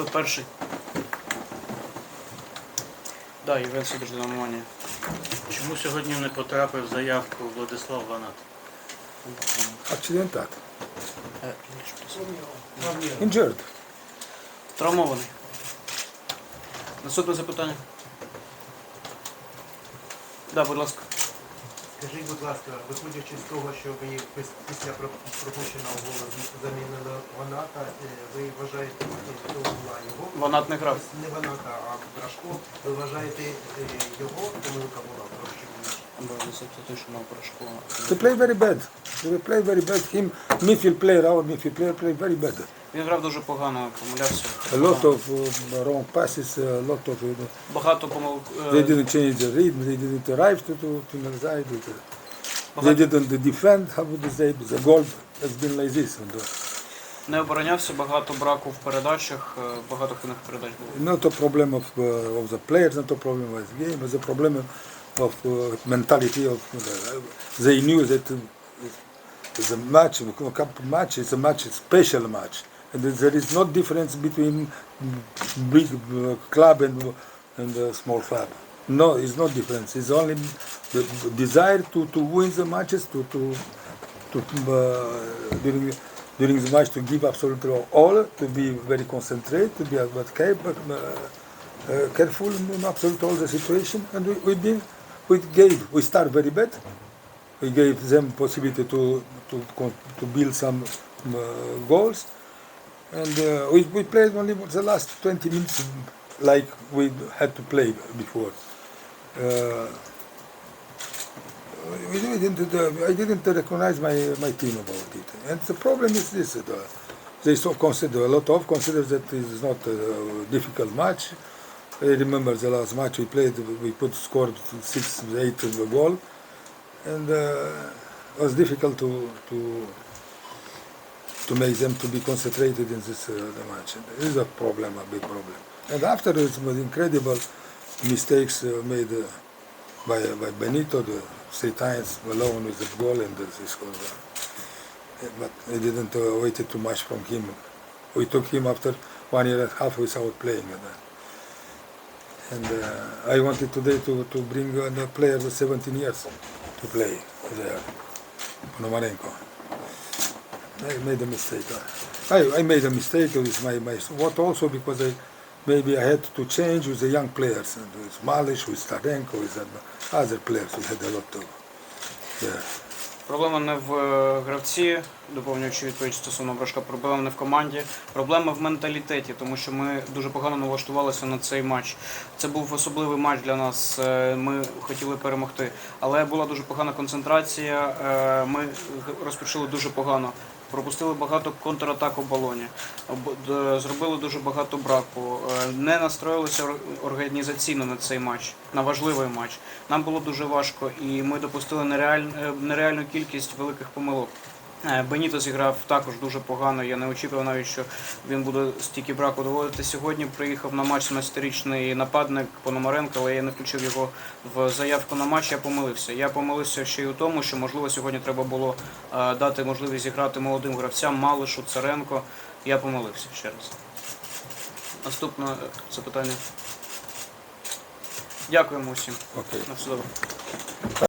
Хто перший? Да, Євген Сидорович Динамоманія. Чому сьогодні не потрапив заявку Владислав Ванат? Accidentat. Е, Injured. Травмований. Наступне запитання. Да, будь ласка. Скажіть, будь ласка, виходячи з того, що ви після пропущеного голу замінили Ваната, е, ви вважаєте, що це була його? Ванат не грав. Не Ваната, а Брашко. Ви вважаєте, е, його помилка була в прощенні? They play very bad. They play very bad. Him, midfield player, our midfield player play very bad. Він грав дуже погано, помилявся. A lot of uh, wrong passes, a lot of. Uh, Багато помилок. е, they didn't change the rhythm. They didn't arrive to to to the side. They багато didn't defend. How would you say? The goal has been like this. And, uh, не оборонявся, багато браку в передачах, е, багато хибних передач було. not a problem of uh, of the players, not a problem of the game, but the problem of uh, mentality of uh, they knew that uh, the match, a cup match is a match, a special match, there is no difference between big uh, club and and small club. No, it's no difference. It's only the desire to, to win the matches, to to to uh, during during the match to give absolutely all, to be very concentrated, to be but careful, uh, uh, careful in absolutely all the situation. And we, we been, we gave, we start very bad. We gave them possibility to to to build some uh, goals, and uh, we, we played only the last 20 minutes like we had to play before. Uh, we didn't, uh, I didn't recognize my, my team about it. And the problem is this, uh, they so consider, a lot of consider that it is not a difficult match. I remember the last match we played, we put scored six, eight goal, and uh, it was difficult to, to to make them to be concentrated in this uh, match. And This a problem, a big problem. And after it was incredible mistakes uh, made uh, by by Benito, the three times alone with the goal and this goal. Uh, but I didn't uh, wait too much from him. We took him after one year and a half without playing. And, uh, uh, I wanted today to, to bring uh, the players of 17 years to play there, Ponomarenko. I made a mistake. I, I made a mistake with my, my what also because I maybe I had to change with the young players and with Malish, with Starenko, with other players. We had a lot of yeah. Проблема не в е, гравці, доповнюючи відповідь стосовно брашка, проблема не в команді, проблема в менталітеті, тому що ми дуже погано налаштувалися на цей матч. Це був особливий матч для нас. е, Ми хотіли перемогти, але була дуже погана концентрація. е, Ми розпочали дуже погано. Пропустили багато контратак у балоні, Об- зробили дуже багато браку, е, не настроїлися організаційно на цей матч, на важливий матч. Нам було дуже важко, і ми допустили нереаль- е, нереальну кількість великих помилок. Е, Беніто зіграв також дуже погано. Я не очікував навіть, що він буде стільки браку доводити. Сьогодні приїхав на матч 17-річний нападник Пономаренко, але я не включив його в заявку на матч. Я помилився. Я помилився ще й у тому, що можливо сьогодні треба було е, дати можливість зіграти молодим гравцям Малишу, Царенко. Я помилився ще раз. Наступне запитання. Дякуємо усім. Okay. На все добре.